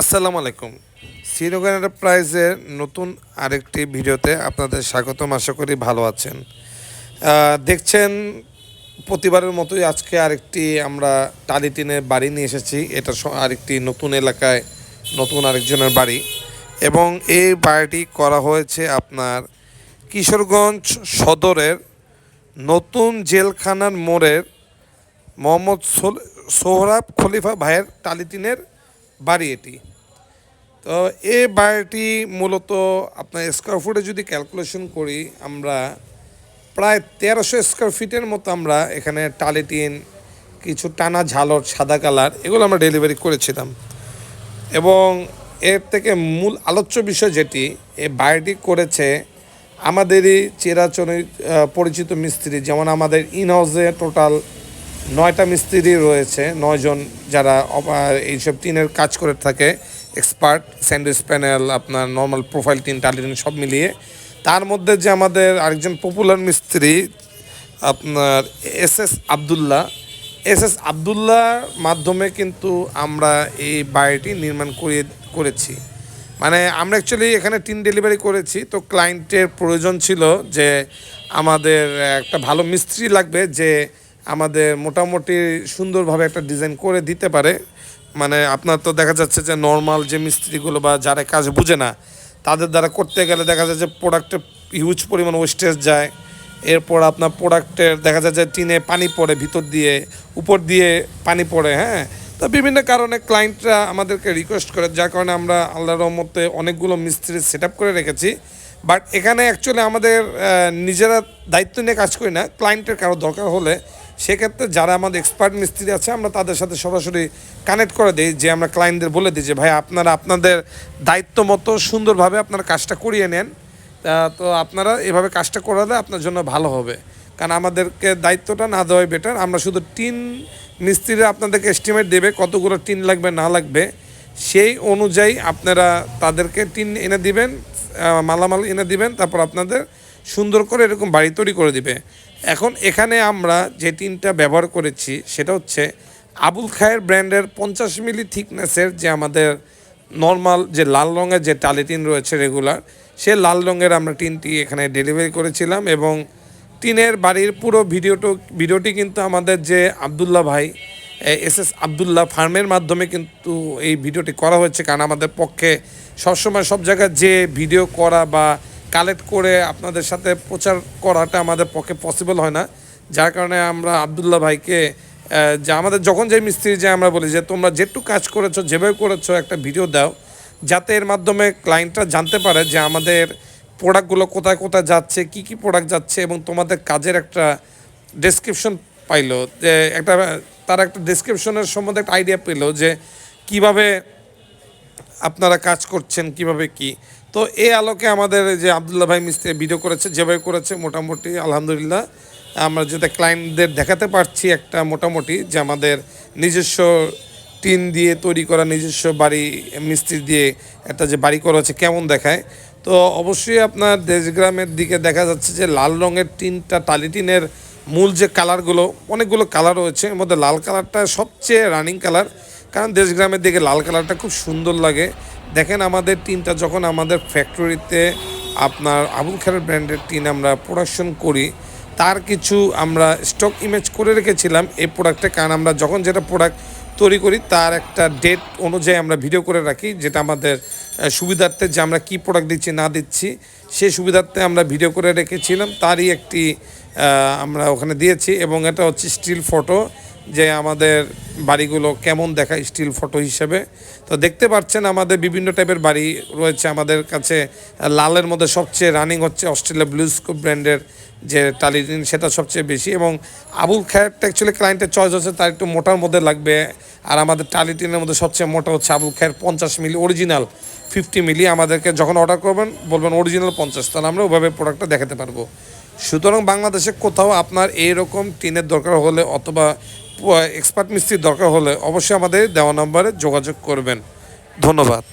আসসালামু আলাইকুম। শ্রীনগর এন্টারপ্রাইজের নতুন আরেকটি ভিডিওতে আপনাদের স্বাগতম। আশা করি ভালো আছেন। দেখছেন, প্রতিবারের মতোই আজকে আরেকটি আমরা টালি টিনের বাড়ি নিয়ে এসেছি। এটা আরেকটি নতুন এলাকায় নতুন আরেকজনের বাড়ি। এবং এই বাড়িটি করা হয়েছে আপনার কিশোরগঞ্জ সদরের নতুন জেলখানার মোড়ের মোহাম্মদ সোহরাব খলিফা ভাইয়ের টালিটিনের বাড়ি এটি। তো এই বাড়িটি মূলত আপনার স্কোয়ার ফুটে যদি ক্যালকুলেশন করি আমরা প্রায় তেরোশো স্কোয়ার ফিটের মতো আমরা এখানে টালিটিন কিছু টানা ঝালর সাদা কালার এগুলো আমরা ডেলিভারি করেছিলাম। এবং এর থেকে মূল আলোচ্য বিষয় যেটি, এ বাড়িটি করেছে আমাদেরই চিরাচরিত পরিচিত মিস্ত্রি, যেমন আমাদের ইন হাউসে টোটাল নয়টা মিস্ত্রি রয়েছে নয়জন যারা এইসব টিনের কাজ করে থাকে এক্সপার্ট স্যান্ডউইচ প্যানেল আপনার নর্মাল প্রোফাইল টিন টালিটিন সব মিলিয়ে। তার মধ্যে যে আমাদের আরেকজন পপুলার মিস্ত্রি, আপনার S S Abdullah. S S আবদুল্লাহর মাধ্যমে কিন্তু আমরা এই বাড়িটি নির্মাণ করিয়ে, করেছি। মানে আমরা অ্যাকচুয়ালি এখানে টিন ডেলিভারি করেছি, তো ক্লায়েন্টের প্রয়োজন ছিল যে আমাদের একটা ভালো মিস্ত্রি লাগবে যে আমাদের মোটামুটি সুন্দরভাবে একটা ডিজাইন করে দিতে পারে। মানে আপনার তো দেখা যাচ্ছে যে নর্মাল যে মিস্ত্রিগুলো বা যারা কাজ বুঝে না, তাদের দ্বারা করতে গেলে দেখা যায় যে প্রোডাক্টে হিউজ পরিমাণ ওয়েস্টেজ যায়। এরপর আপনার প্রোডাক্টের দেখা যায় যে টিনে পানি পড়ে ভিতর দিয়ে, উপর দিয়ে পানি পড়ে হ্যাঁ? তো বিভিন্ন কারণে ক্লায়েন্টরা আমাদেরকে রিকোয়েস্ট করে, যার কারণে আমরা আল্লাহর রহমতে অনেকগুলো মিস্ত্রি সেট করে রেখেছি। বাট এখানে অ্যাকচুয়ালি আমাদের নিজেরা দায়িত্ব নিয়ে কাজ করি না ক্লায়েন্টের কারও দরকার হলে সেক্ষেত্রে যারা আমাদের এক্সপার্ট মিস্ত্রি আছে, আমরা তাদের সাথে সরাসরি কানেক্ট করে দিই, যে আমরা ক্লায়েন্টদের বলে দিই যে, ভাই, আপনারা আপনাদের দায়িত্ব মতো সুন্দরভাবে আপনার কাজটা করিয়ে নেন। তা আপনারা এভাবে কাজটা করালে আপনার জন্য ভালো হবে। কারণ আমাদেরকে দায়িত্বটা না দেওয়াই বেটার আমরা শুধু টিন মিস্ত্রিরা আপনাদেরকে এস্টিমেট দেবে, কতগুলো টিন লাগবে, না লাগবে। সেই অনুযায়ী আপনারা তাদেরকে টিন এনে দিবেন মালামাল এনে দিবেন, তারপর আপনাদের সুন্দর করে এরকম বাড়ি তৈরি করে দিবে। এখন এখানে আমরা যে টিনটা ব্যবহার করেছি, সেটা হচ্ছে আবুল খায়ের ব্র্যান্ডের পঞ্চাশ মিলি থিকনেসের যে আমাদের নর্মাল যে লাল রঙের যে টালি টিন রয়েছে রেগুলার, সে লাল রঙের আমরা টিনটি এখানে ডেলিভারি করেছিলাম এবং টিনের বাড়ির পুরো ভিডিওটো, ভিডিওটি কিন্তু আমাদের যে আবদুল্লাহ ভাই এস এস আবদুল্লাহ ফার্মের মাধ্যমে কিন্তু এই ভিডিওটি করা হয়েছে। কারণ আমাদের পক্ষে সবসময় সব জায়গায় যে ভিডিও করা বা কালেক্ট করে আপনাদের সাথে প্রচার করাটা আমাদের পক্ষে পসিবল হয় না। যার কারণে আমরা আবদুল্লাহ ভাইকে যে আমাদের যখন যে মিস্ত্রি যে আমরা বলি যে, তোমরা যেটুকু কাজ করেছ, যেভাবে করেছ, একটা ভিডিও দাও। যাতে এর মাধ্যমে ক্লায়েন্টরা জানতে পারে যে আমাদের প্রোডাক্টগুলো কোথায় কোথায় যাচ্ছে, কি কি প্রোডাক্ট যাচ্ছে এবং তোমাদের কাজের একটা ডেসক্রিপশন পাইলো। যে একটা, তার একটা ডেসক্রিপশনের সম্বন্ধে একটা আইডিয়া পেল যে কীভাবে আপনারা কাজ করছেন কীভাবে কি? তো এই আলোকে আমাদের যে আবদুল্লাহ ভাই মিস্ত্রি ভিডিও করেছে, যেভাবে করেছে, মোটামুটি আলহামদুলিল্লাহ আমরা যেটা ক্লায়েন্টদের দেখাতে পারছি একটা মোটামুটি যে আমাদের নিজস্ব টিন দিয়ে তৈরি করা, নিজস্ব বাড়ি, মিস্ত্রি দিয়ে একটা যে বাড়ি করা হচ্ছে কেমন দেখায়? তো অবশ্যই আপনার দেশগ্রামের দিকে দেখা যাচ্ছে যে লাল রঙের টিনটা, টালি টিনের মূল যে কালারগুলো অনেকগুলো কালার রয়েছে। এর মধ্যে লাল কালারটা সবচেয়ে রানিং কালার কারণ দেশগ্রামের দিকে লাল কালারটা খুব সুন্দর লাগে। দেখেন আমাদের টিনটা যখন আমাদের ফ্যাক্টরিতে আপনার আবুল খারের ব্র্যান্ডের টিন আমরা প্রোডাকশন করি, তার কিছু আমরা স্টক ইমেজ করে রেখেছিলাম এই প্রোডাক্টে কারণ আমরা যখন যেটা প্রোডাক্ট তৈরি করি, তার একটা ডেট অনুযায়ী আমরা ভিডিও করে রাখি, যেটা আমাদের সুবিধার্থে যে আমরা কী প্রোডাক্ট দিচ্ছি, না দিচ্ছি, সেই সুবিধার্থে আমরা ভিডিও করে রেখেছিলাম। তারই একটি আমরা ওখানে দিয়েছি এবং এটা হচ্ছে স্টিল ফটো যে আমাদের বাড়িগুলো কেমন দেখায় স্টিল ফটো হিসেবে। তো দেখতে পাচ্ছেন আমাদের বিভিন্ন টাইপের বাড়ি রয়েছে। আমাদের কাছে লালের মধ্যে সবচেয়ে রানিং হচ্ছে অস্ট্রেলিয়া ব্লুস্কোপ ব্র্যান্ডের যে টালিটিন সেটা সবচেয়ে বেশি। এবং আবুল খায়ারটা অ্যাকচুয়ালি ক্লায়েন্টের চয়েস হচ্ছে, তার একটু মোটার মধ্যে লাগবে। আর আমাদের টালিটিনের মধ্যে সবচেয়ে মোটা হচ্ছে আবুল খায়ের পঞ্চাশ মিলি অরিজিনাল ফিফটি মিলি। আমাদেরকে যখন অর্ডার করবেন, বলবেন অরিজিনাল পঞ্চাশ, তাহলে আমরা ওভাবে প্রোডাক্টটা দেখাতে পারব। সুতরাং বাংলাদেশে কোথাও আপনার এইরকম টিনের দরকার হলে অথবা এক্সপার্ট মিস্ত্রির দরকার হলে অবশ্যই আমাদের দেওয়া নম্বরে যোগাযোগ করবেন। ধন্যবাদ।